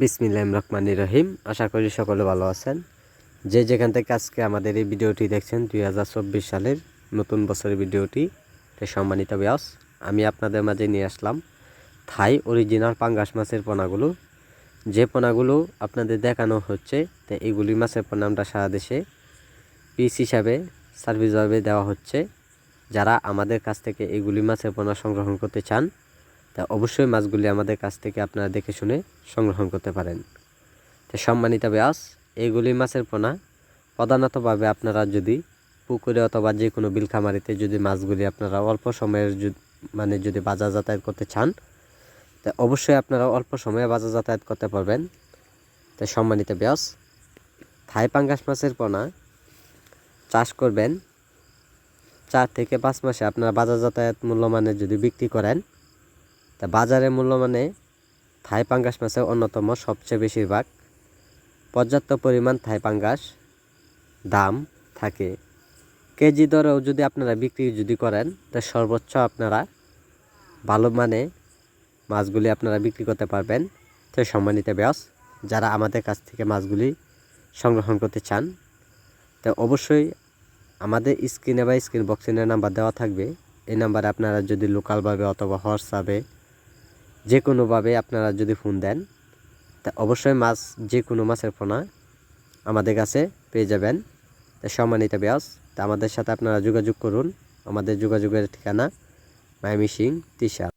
বিসমিল্লাহ রহমানির রহিম। আশা করি সকলে ভালো আছেন। যে যেখান থেকে আজকে আমাদের এই ভিডিওটি দেখছেন, দুই হাজার চব্বিশ সালের নতুন বছরের ভিডিওটি সম্মানিত ব্যাস, আমি আপনাদের মাঝে নিয়ে আসলাম থাই অরিজিনাল পাঙ্গাস মাছের পোনাগুলো। যে পোনাগুলো আপনাদের দেখানো হচ্ছে, তো এইগুলি মাছের পোনামটা সারা দেশে পিস হিসাবে সার্ভিসভাবে দেওয়া হচ্ছে। যারা আমাদের কাছ থেকে এইগুলি মাছের পোনা সংগ্রহণ করতে চান তা অবশ্যই মাছগুলি আমাদের কাছ থেকে আপনারা দেখে শুনে সংগ্রহণ করতে পারেন। তো সম্মানিত ব্যাস এইগুলি মাছের পোনা। প্রধানতভাবে আপনারা যদি পুকুরে অথবা যে কোনো বিলখামারিতে যদি মাছগুলি আপনারা অল্প সময়ের মানে যদি বাজার যাতায়াত করতে চান, তা অবশ্যই আপনারা অল্প সময়ে বাজার যাতায়াত করতে পারবেন। তো সম্মানিত ব্যাস থাই পাঙ্গাস মাছের পোনা চাষ করবেন। চার থেকে পাঁচ মাসে আপনারা বাজার যাতায়াত মূল্য মানে যদি বিক্রি করেন তা বাজারে মূল্য মানে থাই পাঙ্গাস মাছের অন্যতম সবচেয়ে বেশিরভাগ পর্যাপ্ত পরিমাণ থাই পাঙ্গাস দাম থাকে। কেজি দরেও যদি আপনারা বিক্রি যদি করেন, তা সর্বোচ্চ আপনারা ভালো মানে মাছগুলি আপনারা বিক্রি করতে পারবেন। তো সম্মানিত ব্যাস, যারা আমাদের কাছ থেকে মাছগুলি সংগ্রহণ করতে চান, তো অবশ্যই আমাদের স্ক্রিনে বা স্ক্রিন বক্সিনের নাম্বার দেওয়া থাকবে, এই নাম্বারে আপনারা যদি লোকালভাবে অথবা হোয়াটসঅ্যাপে যে কোনোভাবে আপনারা যদি ফোন দেন, তা অবশ্যই মাছ যে কোনো মাছের ফোনা আমাদের কাছে পেয়ে যাবেন। তা সম্মানিত ব্যাস তা আমাদের সাথে আপনারা যোগাযোগ করুন। আমাদের যোগাযোগের ঠিকানা মায়ামি সিং তিশা